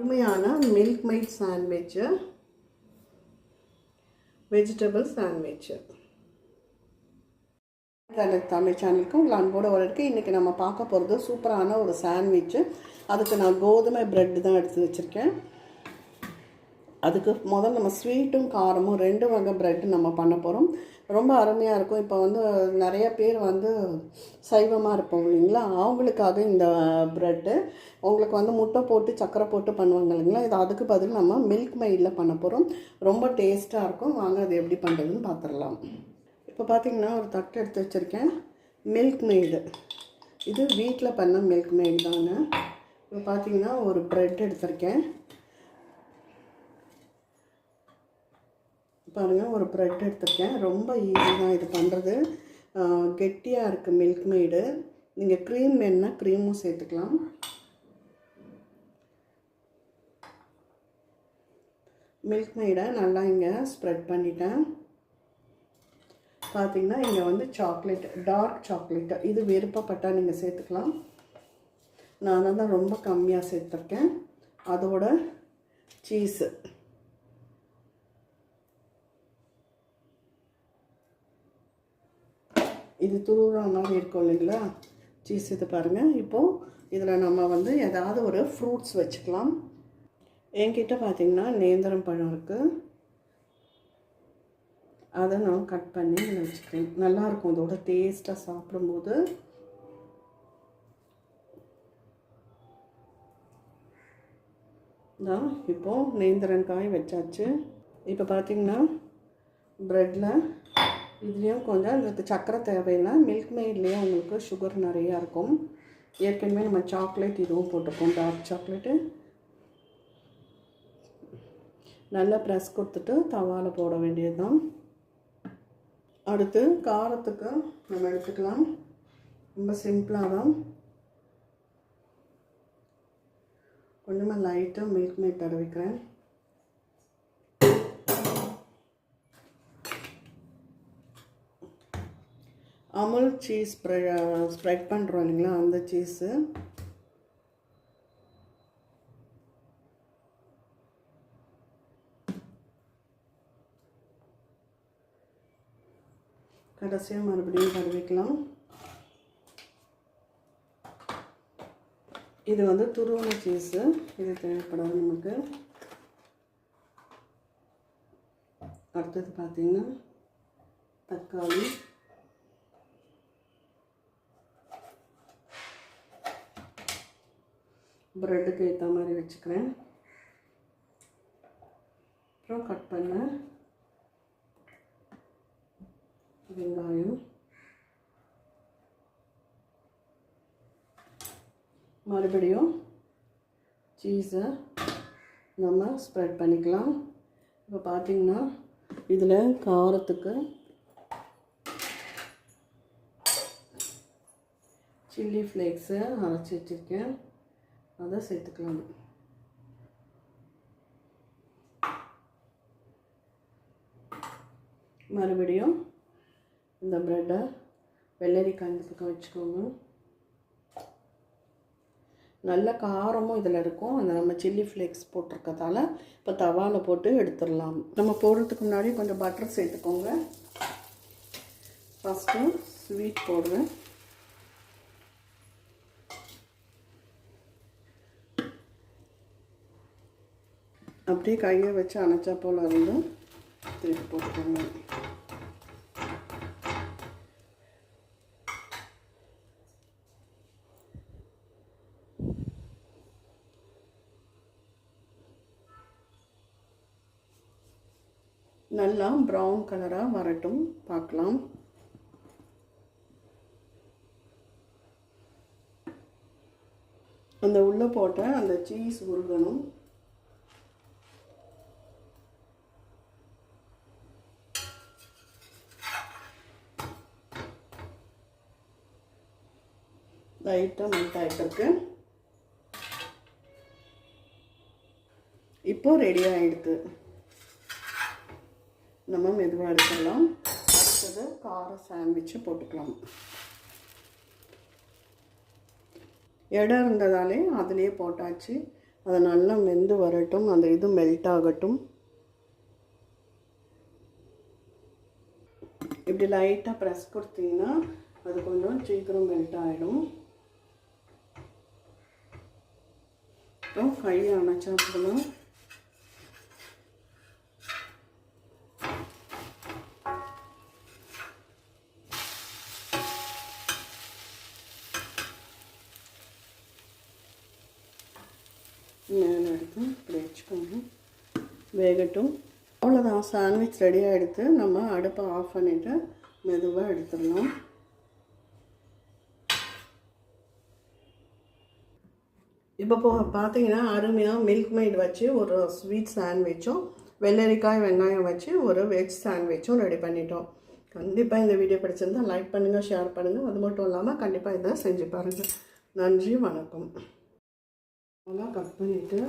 அருமையான Milkmaid sandwich vegetable sandwich Tamil சேனலுக்கு உங்கள் அன்போடு வரருக்கு இன்றைக்கி நம்ம பார்க்க போகிறது சூப்பரான ஒரு சாண்ட்விட்சு அதுக்கு நான் கோதுமை ப்ரெட்டு தான் எடுத்து வச்சுருக்கேன். அதுக்கு முதல்ல நம்ம ஸ்வீட்டும் காரமும் ரெண்டு வகை ப்ரெட் நம்ம பண்ண போகிறோம் ரொம்ப அருமையாக இருக்கும். இப்போ வந்து நிறைய பேர் வந்து சைவமாக இருப்போம் இல்லைங்களா? அவங்களுக்காக இந்த ப்ரெட்டு உங்களுக்கு வந்து முட்டை போட்டு சக்கரை போட்டு பண்ணுவாங்க இல்லைங்களா? இது அதுக்கு பதில் நம்ம மில்க் மைடில் பண்ண போகிறோம் ரொம்ப டேஸ்ட்டாக இருக்கும். வாங்க அது எப்படி பண்ணுறதுன்னு பார்த்துடலாம் இப்போ பார்த்தீங்கன்னா ஒரு தட்டு எடுத்து வச்சுருக்கேன். மில்க் மெய்டு இது வீட்டில் பண்ண மில்க் மெய்டு தாங்க. இப்போ பார்த்திங்கன்னா ஒரு ப்ரெட் எடுத்திருக்கேன். பாருங்கள் ஒரு ப்ரெட் எடுத்துருக்கேன். ரொம்ப ஈஸி தான் இது பண்ணுறது கெட்டியாக இருக்குது மில்க் மெய்டு நீங்கள் க்ரீம் வேணுன்னா க்ரீமும் சேர்த்துக்கலாம். மில்க் மெய்டை நல்லா இங்கே ஸ்ப்ரெட் பண்ணிட்டேன். பார்த்தீங்கன்னா இங்கே வந்து சாக்லேட் டார்க் சாக்லேட்டு இது விருப்பப்பட்டால் நீங்கள் சேர்த்துக்கலாம். நான் தான் ரொம்ப கம்மியாக சேர்த்துருக்கேன். அதோட சீஸு இது துருவுற மாதிரி இருக்கும் இல்லைங்களா? சீஸ் இது பாருங்கள் இப்போது இதில் நம்ம வந்து ஏதாவது ஒரு ஃப்ரூட்ஸ் வச்சுக்கலாம். என்கிட்ட பார்த்திங்கன்னா நேந்திரம் பழம் இருக்குது அதை நான் கட் பண்ணி இதில் வச்சுக்கிறேன். நல்லாயிருக்கும் அதோட டேஸ்ட்டாக சாப்பிடும்போது. தான் இப்போது நேந்திரங்காய் வச்சாச்சு. இப்போ பார்த்திங்கன்னா ப்ரெட்டில் இதுலேயும் கொஞ்சம் இதுக்கு சக்கரை தேவைன்னா மில்க் மெய்ட்லேயே உங்களுக்கு சுகர் நிறையா இருக்கும். ஏற்கனவே நம்ம சாக்லேட் இதுவும் போட்டிருக்கோம் டார்க் சாக்லேட்டு நல்லா ப்ரெஸ் கொடுத்துட்டு தவாவில் போட வேண்டியது தான் அடுத்து காரத்துக்கு நம்ம எடுத்துக்கலாம். ரொம்ப சிம்பிளாக தான். கொஞ்சமாக லைட்டாக மில்க் மெய்ட் தடவிக்கிறேன். அமுல் சீஸ் ஸ்ப்ரெட் பண்ணுறோம் இல்லைங்களா? அந்த சீஸு கடைசியாக மறுபடியும் கருவிக்கலாம். இது வந்து துருவண சீஸு இது தேவைப்படாது நமக்கு. அடுத்தது பார்த்திங்கன்னா தக்காளி. ப்ரெட்டுக்கு ஏற்ற மாதிரி வச்சுக்கிறேன். அப்புறம் கட் பண்ண வெங்காயம். மறுபடியும் சீஸை நம்ம ஸ்ப்ரெட் பண்ணிக்கலாம். இப்போ பார்த்திங்கன்னா இதில் காரத்துக்கு சில்லி ஃப்ளேக்ஸை அரைச்சி வச்சுருக்கேன். அதை சேர்த்துக்கலாம். மறுபடியும் இந்த ப்ரெட்டை வெள்ளரிக்காய் இந்த பக்கம் வச்சுக்கோங்க. நல்ல காரமும் இதில் இருக்கும். அந்த நம்ம சில்லி ஃப்ளேக்ஸ் போட்டிருக்கதால இப்போ தவாவில் போட்டு எடுத்துடலாம். நம்ம போடுறதுக்கு முன்னாடி கொஞ்சம் பட்டர் சேர்த்துக்கோங்க. ஃபஸ்ட்டு ஸ்வீட் போடுவேன் அப்படியே கையை வச்சு அணைச்சா போல் இருந்தும் திருப்பி போட்டுக்கோங்க. நல்லா ப்ரௌன் கலராக வரட்டும். பார்க்கலாம். அந்த உள்ளே போட்ட அந்த சீஸ் உருகணும். லைட்டாக மெல்ட் ஆகிட்டுருக்கு இப்போ ரெடி ஆகிடுது நம்ம மெதுவாக எடுத்துடலாம். அடுத்தது கார சாண்ட்விட்சு போட்டுக்கலாம். இடம் இருந்ததாலே அதுலேயே போட்டாச்சு. அதை நல்லா மெந்து வரட்டும். அந்த இது மெல்ட் ஆகட்டும். இப்படி லைட்டாக ப்ரெஸ் கொடுத்தீங்கன்னா அது கொஞ்சம் சீக்கிரம் மெல்ட் ஆகிடும் இப்போ கழி அணைச்சா அப்புறமா மேலே எடுத்து இப்படி வச்சுக்கோங்க. வேகட்டும். அவ்வளோதான் சாண்ட்விச் ரெடியாக எடுத்து நம்ம அடுப்பை ஆஃப் பண்ணிவிட்டு மெதுவாக எடுத்துடலாம். இப்போ போ பார்த்தீங்கன்னா அருமையாக மில்க் மெய்ட் வச்சு ஒரு ஸ்வீட் சாண்ட்விச்சும் வெள்ளரிக்காய் வெங்காயம் வச்சு ஒரு வெஜ் சாண்ட்விச்சும் ரெடி பண்ணிட்டோம். கண்டிப்பாக இந்த வீடியோ பிடிச்சிருந்தா லைக் பண்ணுங்கள் ஷேர் பண்ணுங்கள் அது மட்டும் இல்லாமல் கண்டிப்பாக இதை செஞ்சு பாருங்கள் நன்றி வணக்கம். நல்லா கட் பண்ணிவிட்டு